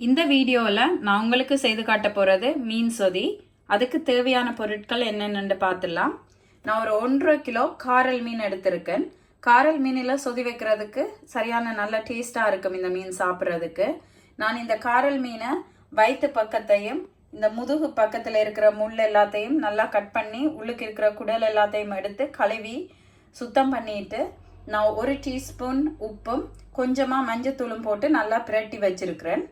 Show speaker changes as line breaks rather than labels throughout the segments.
இந்த வீடியோவில் நான் உங்களுக்கு செய்து காட்ட போகிறது மீன் சொதி. அதுக்கு தேவையான பொருட்கள் என்னென்னு பார்த்துடலாம். நான் ஒரு ஒன்றரை கிலோ காரல் மீன் எடுத்திருக்கேன். காரல் மீனில் சொதி வைக்கிறதுக்கு சரியான நல்ல டேஸ்ட்டாக இருக்கும் இந்த மீன் சாப்பிட்றதுக்கு. நான் இந்த காரல் மீனை வயிற்று பக்கத்தையும் இந்த முதுகு பக்கத்தில் இருக்கிற முள் எல்லாத்தையும் நல்லா கட் பண்ணி உள்ளுக்கு இருக்கிற குடல் எல்லாத்தையும் எடுத்து கழுவி சுத்தம் பண்ணிட்டு நான் ஒரு டீஸ்பூன் உப்பும் கொஞ்சமாக மஞ்சத்தூளும் போட்டு நல்லா பிரட்டி வச்சிருக்கிறேன்.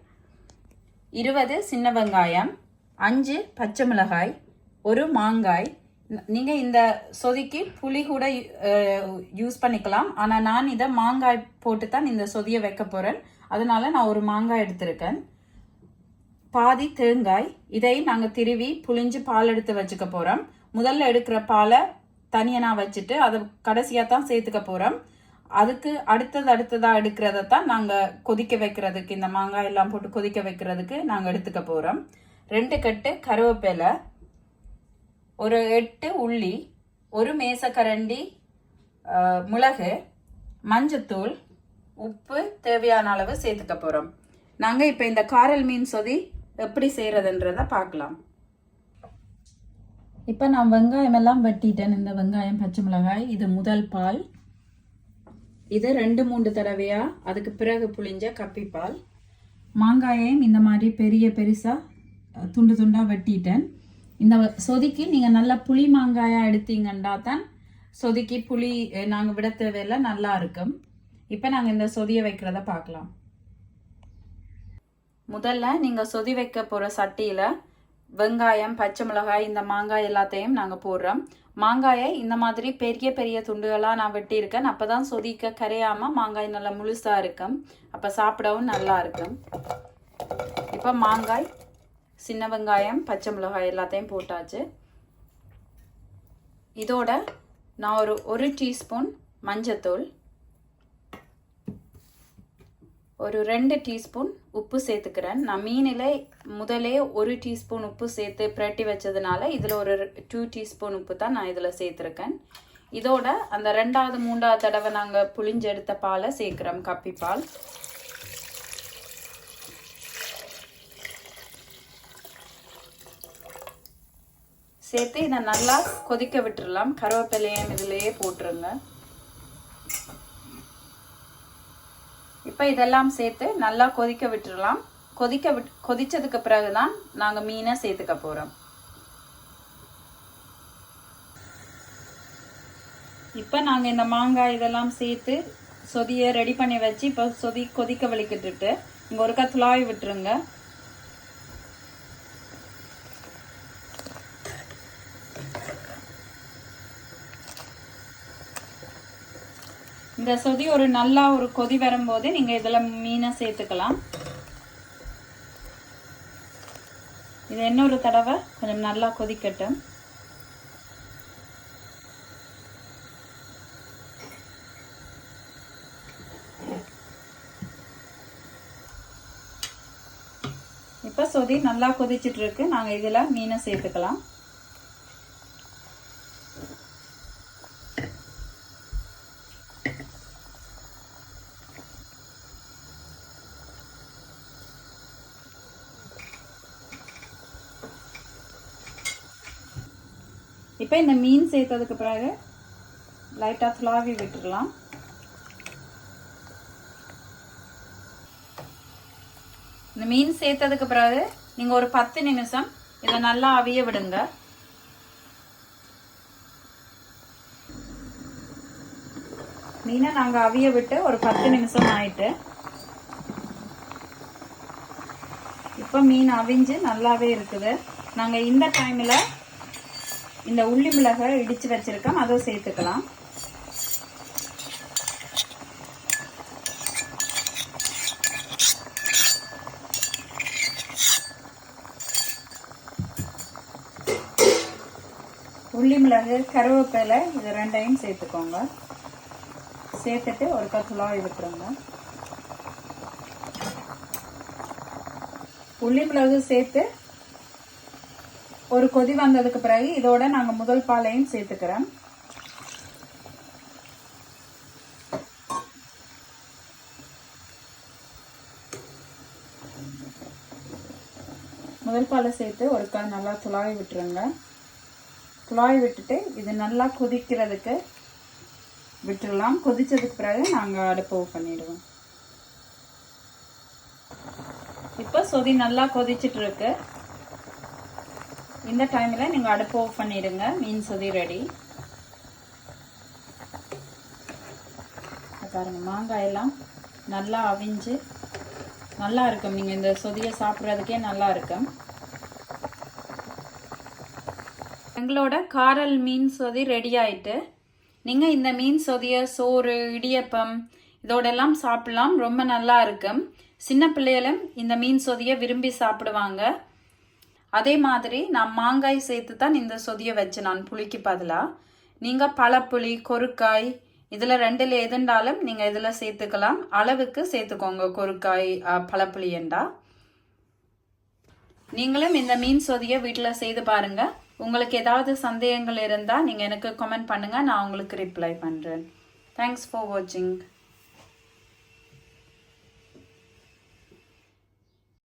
இருபது சின்ன வெங்காயம் அஞ்சு பச்சை மிளகாய் ஒரு மாங்காய். நீங்கள் இந்த சொதிக்கு புளி கூட யூஸ் பண்ணிக்கலாம். ஆனால் நான் இதை மாங்காய் போட்டு தான் இந்த சொதியை வைக்க போகிறேன் அதனால நான் ஒரு மாங்காய் எடுத்திருக்கேன். பாதி தேங்காய். இதை நாங்கள் திருவி புளிஞ்சு பால் எடுத்து வச்சுக்க போகிறோம் முதல்ல எடுக்கிற பாலை தனியாக நான் வச்சுட்டு அதை கடைசியாக தான் சேர்த்துக்க போகிறோம் அதுக்கு அடுத்தது அடுத்ததாக எடுக்கிறத தான் நாங்கள் கொதிக்க வைக்கிறதுக்கு இந்த மாங்காய் எல்லாம் போட்டு கொதிக்க வைக்கிறதுக்கு நாங்கள் எடுத்துக்க போகிறோம் ரெண்டு கட்டு கருவேப்பிலை ஒரு எட்டு உள்ளி ஒரு மேசக்கரண்டி மிளகு மஞ்சத்தூள் உப்பு தேவையான அளவு சேர்த்துக்க போகிறோம் நாங்கள் இப்போ இந்த காரல் மீன் சொதி எப்படி செய்கிறதுன்றத பார்க்கலாம். இப்போ நான் வெங்காயம் எல்லாம் வெட்டிட்டேன். இந்த வெங்காயம் பச்சை மிளகாய் இது முதல் பால். இது ரெண்டு மூன்று தடவையாக அதுக்கு பிறகு புளிஞ்ச கப்பிப்பால். மாங்காயையும் இந்த மாதிரி பெரிய பெருசாக துண்டு துண்டாக வெட்டிட்டேன். இந்த சொதுக்கி நீங்கள் நல்லா புளி மாங்காயாக எடுத்தீங்கன்னா தான் சொதுக்கி புளி நாங்கள் விட தேவையில்ல நல்லா இருக்கும். இப்போ நாங்கள் இந்த சொதியை வைக்கிறத பார்க்கலாம். முதல்ல நீங்கள் சொதி வைக்க போகிற சட்டியில் வெங்காயம் பச்சை மிளகாய் இந்த மாங்காய் எல்லாத்தையும் நாங்கள் போடுறோம். மாங்காயை இந்த மாதிரி பெரிய பெரிய துண்டுகளாக நான் வெட்டியிருக்கேன். அப்போ தான் சொதிக்க கரையாமல் மாங்காய் நல்லா முழுசாக இருக்கும். அப்போ சாப்பிடவும் நல்லா இருக்கும். இப்போ மாங்காய் சின்ன வெங்காயம் பச்சை மிளகாய் எல்லாத்தையும் போட்டாச்சு. இதோட நான் ஒரு ஒரு டீஸ்பூன் மஞ்சத்தூள் ஒரு ரெண்டு டீஸ்பூன் உப்பு சேர்த்துக்கிறேன். நான் மீனில் முதலே ஒரு டீஸ்பூன் உப்பு சேர்த்து பிரட்டி வச்சதுனால இதில் ஒரு டூ டீஸ்பூன் உப்பு தான் நான் இதில் சேர்த்துருக்கேன். இதோட அந்த ரெண்டாவது மூன்றாவது தடவை நாங்கள் புளிஞ்செடுத்த பாலை சேர்க்குறோம் கப்பி பால். சேர்த்து இதை நல்லா கொதிக்க விட்டுடலாம் கருவேப்பிலையும் இதுலேயே போட்டுருங்க. இப்போ இதெல்லாம் சேர்த்து நல்லா கொதிக்க விட்டுடலாம் கொதிக்க விட் கொதித்ததுக்கு பிறகு தான் நாங்கள் மீனை சேர்த்துக்க போகிறோம் இப்போ நாங்கள் இந்த மாங்காய் இதெல்லாம் சேர்த்து சொதியை ரெடி பண்ணி வச்சு இப்போ சொதி கொதிக்க வலிக்கிட்டுட்டு இங்கே ஒருக்கா துளாவி விட்டுருங்க. இந்த சொதி ஒரு நல்லா ஒரு கொதி வரும்போது நீங்கள் இதில் மீனை சேர்த்துக்கலாம். இது இன்னொரு தடவை? கொஞ்சம் நல்லா கொதிக்கட்டும். இப்போ சொதி நல்லா கொதிச்சிட்ருக்கு நாங்கள் இதில் மீனை சேர்த்துக்கலாம். இப்போ இந்த மீன் சேர்த்ததுக்கு பிறகு லைட்டாக துளாவி விட்டுடலாம் இந்த மீன் சேர்த்ததுக்கு பிறகு நீங்கள் ஒரு பத்து நிமிஷம் இதை நல்லா அவிய விடுங்க. மீனை நாங்கள் அவிய விட்டு ஒரு பத்து நிமிஷம் ஆயிட்டு இப்போ மீன் அவிஞ்சு நல்லாவே இருக்குது. நாங்கள் இந்த டைமில் இந்த உள்ளி மிளகாய் இடித்து வச்சிருக்கோம். அதை சேர்த்துக்கலாம். உள்ளி மிளகு கருவேப்பிலை இது ரெண்டையும் சேர்த்துக்கோங்க. சேர்த்துட்டு ஒரு கத்துலாவி எடுத்துருங்க. உள்ளி மிளகு சேர்த்து ஒரு கொதி வந்ததுக்கு பிறகு இதோட நாங்கள் முதல் பாலையும் சேர்த்துக்கிறோம். முதல் பாலை சேர்த்து ஒரு கால் நல்லா துளாவி விட்டுருங்க. துளாவி விட்டுட்டு இது நல்லா கொதிக்கிறதுக்கு விட்டுடலாம் கொதித்ததுக்கு பிறகு நாங்கள் அடுப்பு off பண்ணிடுவோம். இப்போ சொதி நல்லா கொதிச்சிட்டு இருக்கு. இந்த டைமில் நீங்கள் அடுப்பு ஆஃப் பண்ணிடுங்க. மீன் சுதி ரெடி பாருங்க மாங்காய் எல்லாம் நல்லா அவிஞ்சு நல்லா இருக்கும். நீங்கள் இந்த சொதியை சாப்பிட்றதுக்கே நல்லா இருக்கும். எங்களோட காரல் மீன் சொதி ரெடி ஆயிட்டு நீங்கள் இந்த மீன் சொதியை சோறு இடியப்பம் இதோடெல்லாம் சாப்பிடலாம். ரொம்ப நல்லா இருக்கும். சின்ன பிள்ளைகளும் இந்த மீன் சொதியை விரும்பி சாப்பிடுவாங்க. அதே மாதிரி நான் மாங்காய் சேர்த்து தான் இந்த சொதியை வச்சு நான் புளிக்கு பதிலாக நீங்கள் பழப்புளி கொருக்காய் இதில் ரெண்டில் எதுண்டாலும் நீங்கள் இதில் சேர்த்துக்கலாம். அளவுக்கு சேர்த்துக்கோங்க கொருக்காய் பழப்புளி என்றா நீங்களும் இந்த மீன் சொதியை வீட்டில் செய்து பாருங்கள் உங்களுக்கு ஏதாவது சந்தேகங்கள் இருந்தால் நீங்கள் எனக்கு கமெண்ட் பண்ணுங்கள் நான் உங்களுக்கு ரிப்ளை பண்ணுறேன் தேங்க்ஸ் ஃபார் வாட்சிங்